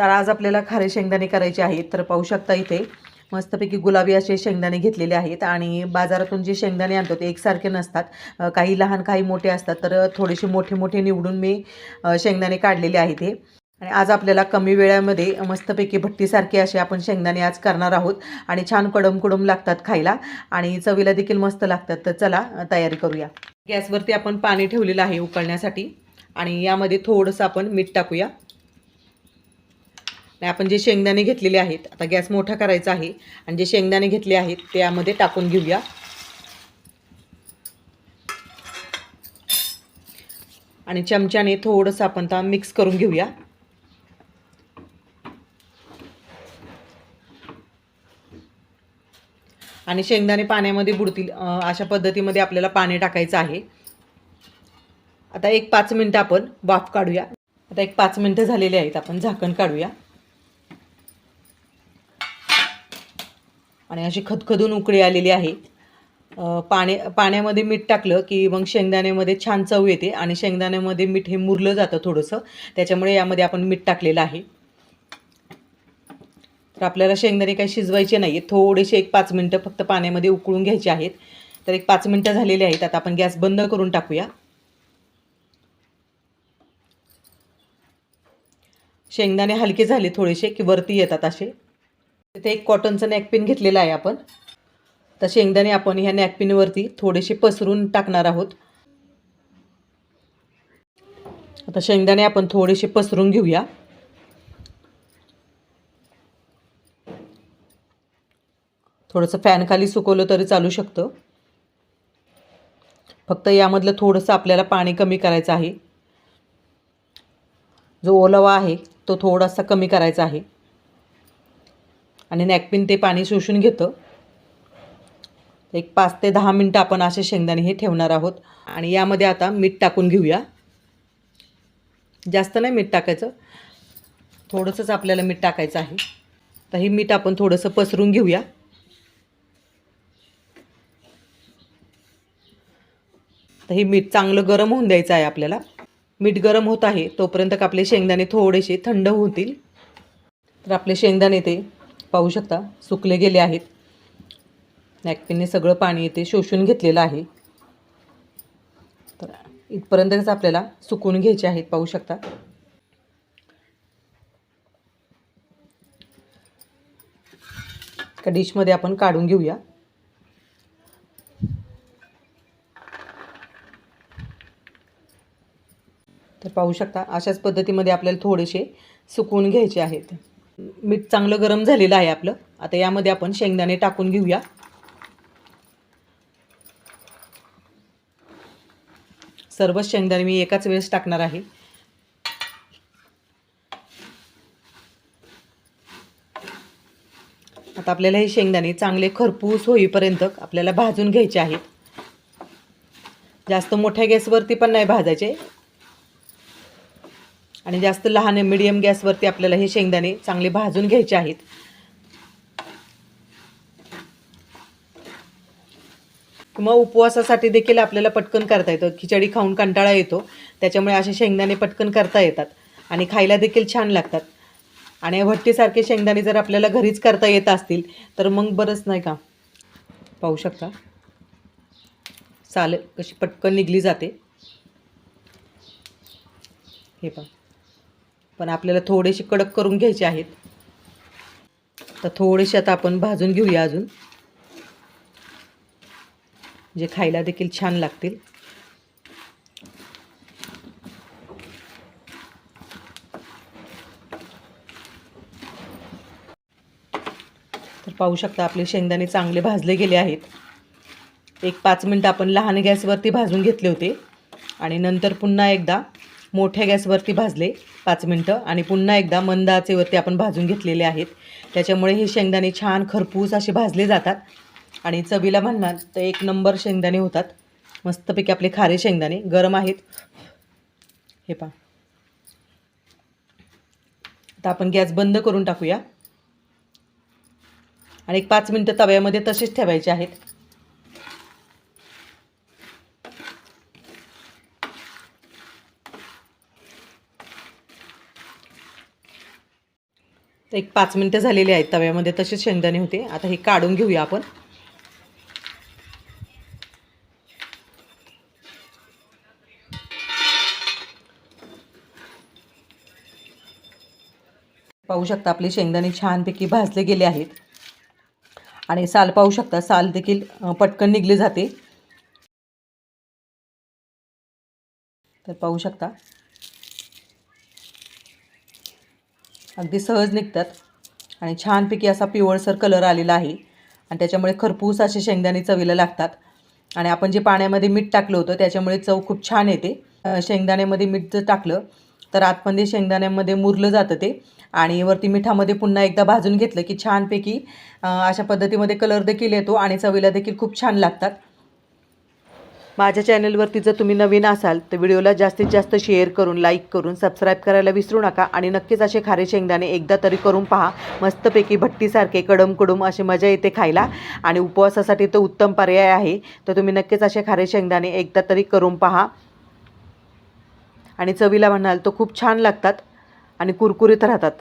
तर आज आपल्याला खारे शेंगदाणे करायचे आहेत तर पाहू शकता इथे. मस्तपैकी गुलाबी असे शेंगदाणे घेतलेले आहेत आणि बाजारातून जे शेंगदाणे आणतो ते एकसारखे नसतात. काही लहान काही मोठे असतात तर थोडेसे मोठे मोठे निवडून मी शेंगदाणे काढलेले आहेत हे आणि आज आपल्याला कमी वेळामध्ये मस्तपैकी भट्टीसारखे असे आपण शेंगदाणे आज करणार आहोत आणि छान कडम कडम लागतात खायला आणि चवीला देखील मस्त लागतात. तर चला तयारी करूया. गॅसवरती आपण पाणी ठेवलेलं आहे उकळण्यासाठी आणि यामध्ये थोडंसं आपण मीठ टाकूया. आणि आपण जे शेंगदाणे घेतलेले आहेत आता गॅस मोठा करायचा आहे आणि जे शेंगदाणे घेतले आहेत ते यामध्ये टाकून घेऊया. आणि चमच्याने थोडंसं आपण आता मिक्स करून घेऊया. आणि शेंगदाणे पाण्यामध्ये बुडतील अशा पद्धतीमध्ये आपल्याला पाणी टाकायचं आहे. आता एक पाच मिनटं आपण वाफ काढूया. आता एक पाच मिनटं झालेली आहेत आपण झाकण काढूया. आणि अशी खदखदून उकळी आलेली आहे. अ, पाणी पाण्यामध्ये मीठ टाकलं की मग शेंगदाण्यामध्ये छान चव येते आणि शेंगदाण्यामध्ये मीठ हे मुरलं जातं थोडंसं. त्याच्यामुळे यामध्ये आपण मीठ टाकलेलं आहे. तर आपल्याला शेंगदाणे काही शिजवायचे नाही आहेत थोडेसे एक पाच मिनटं फक्त पाण्यामध्ये उकळून घ्यायचे आहेत. तर एक पाच मिनटं झालेले आहेत. आता आपण गॅस बंद करून टाकूया. शेंगदाणे हलके झाले थोडेसे की वरती येतात असे. तिथे एक कॉटनचं नॅकपिन घेतलेलं आहे आपण. तर शेंगदाणे आपण ह्या नॅकपिनवरती थोडेसे पसरून टाकणार आहोत. आता शेंगदाणे आपण थोडेसे पसरून घेऊया. थोडंसं फॅनखाली सुकवलं तरी चालू शकतं. फक्त यामधलं थोडंसं आपल्याला पाणी कमी करायचं आहे. जो ओलावा आहे तो थोडासा कमी करायचा आहे. आणि नॅकपिन ते पाणी शोषून घेतं. एक पाच ते दहा मिनटं आपण असे शेंगदाणे हे ठेवणार आहोत. आणि यामध्ये आता मीठ टाकून घेऊया. जास्त नाही मीठ टाकायचं. थोडंसंच आपल्याला मीठ टाकायचं आहे. तर हे मीठ आपण थोडंसं पसरून घेऊया. तर हे मीठ चांगलं गरम होऊन द्यायचं आहे आपल्याला. मीठ गरम होत आहे तोपर्यंत आपले शेंगदाणे थोडेसे थंड होतील. तर आपले शेंगदाणे ते पाहू शकता सुकले गेले आहेत. नॅकपिनने सगळं पाणी येते शोषून घेतलेलं आहे. तर इथपर्यंतच आपल्याला सुकून घ्यायचे आहेत पाहू शकता. एका डिशमध्ये आपण काढून घेऊया. तर पाहू शकता अशाच पद्धतीमध्ये आपल्याला थोडेसे सुकवून घ्यायचे आहेत. मीठ चांगलं गरम झालेलं आहे आपलं. आता यामध्ये आपण शेंगदाणे टाकून घेऊया. सर्वच शेंगदाणे मी एकाच वेळेस टाकणार आहे. आता आपल्याला हे शेंगदाणे चांगले खरपूस होईपर्यंत आपल्याला भाजून घ्यायचे आहेत. जास्त मोठ्या गॅसवरती पण नाही भाजायचे. आणि जास्त लहान मिडियम गॅसवरती आपल्याला हे शेंगदाणे चांगले भाजून घ्यायचे आहेत. किंवा उपवासासाठी देखील आपल्याला पटकन करता येतं. खिचडी खाऊन कंटाळा येतो. त्याच्यामुळे असे शेंगदाणे पटकन करता येतात. आणि खायला देखील छान लागतात. आणि भट्टीसारखे शेंगदाणे जर आपल्याला घरीच करता येत असतील तर मग बरंच नाही का? पाहू शकता? चालेल कशी पटकन निघली जाते. हे पहा. पण आपल्याला थोडेसे कडक करून घ्यायचे आहेत. तर थोडेसे आता आपण भाजून घेऊया अजून. जे खायला देखील छान लागतील. तर पाहू शकता आपले शेंगदाणे चांगले भाजले गेले आहेत. एक पाच मिनटं आपण लहान गॅसवरती भाजून घेतले होते. आणि नंतर पुन्हा एकदा मोठ्या गॅसवरती भाजले पाच मिनटं आणि पुन्हा एकदा मंद आचेवरती आपण भाजून घेतलेले आहेत. त्याच्यामुळे हे शेंगदाणे छान खरपूस असे भाजले जातात. आणि चवीला म्हणणार तर एक नंबर शेंगदाणे होतात. मस्तपैकी आपले खारे शेंगदाणे गरम आहेत. हे पहा. आता आपण गॅस बंद करून टाकूया. आणि एक पाच मिनटं तव्यामध्ये तसेच ठेवायचे आहेत. तर एक पाच मिनटं झालेली आहेत तव्यामध्ये तसेच शेंगदाणे होते. आता हे काढून घेऊया आपण. पाहू शकता आपले शेंगदाणे छानपैकी भाजले गेले आहेत. आणि साल पाहू शकता साल देखील पटकन निघली जाते. तर पाहू शकता. अगदी सहज निघतात. आणि छानपैकी असा पिवळसर कलर आलेला आहे. आणि त्याच्यामुळे खरपूस असे शेंगदाणे चवीला लागतात. आणि आपण जे पाण्यामध्ये मीठ टाकलं होतं त्याच्यामुळे चव खूप छान येते. शेंगदाण्यामध्ये मीठ जर टाकलं तर आतमध्ये शेंगदाण्यामध्ये मुरलं जातं ते. आणि वरती मिठामध्ये पुन्हा एकदा भाजून घेतलं की छानपैकी अशा पद्धतीमध्ये कलर देखील येतो आणि चवीला देखील खूप छान लागतात. माझ्या चॅनलवरती जर तुम्ही नवीन असाल तर व्हिडिओला जास्तीत जास्त शेअर करून लाईक करून सबस्क्राईब करायला विसरू नका आणि नक्कीच असे खारे शेंगदाणे एकदा तरी करून पहा. मस्तपैकी भट्टीसारखे कडम कडूम अशी मजा येते खायला आणि उपवासासाठी तो उत्तम पर्याय आहे. तर तुम्ही नक्कीच असे खारे शेंगदाणे एकदा तरी करून पहा. आणि चवीला म्हणाल तर खूप छान लागतात आणि कुरकुरीत राहतात.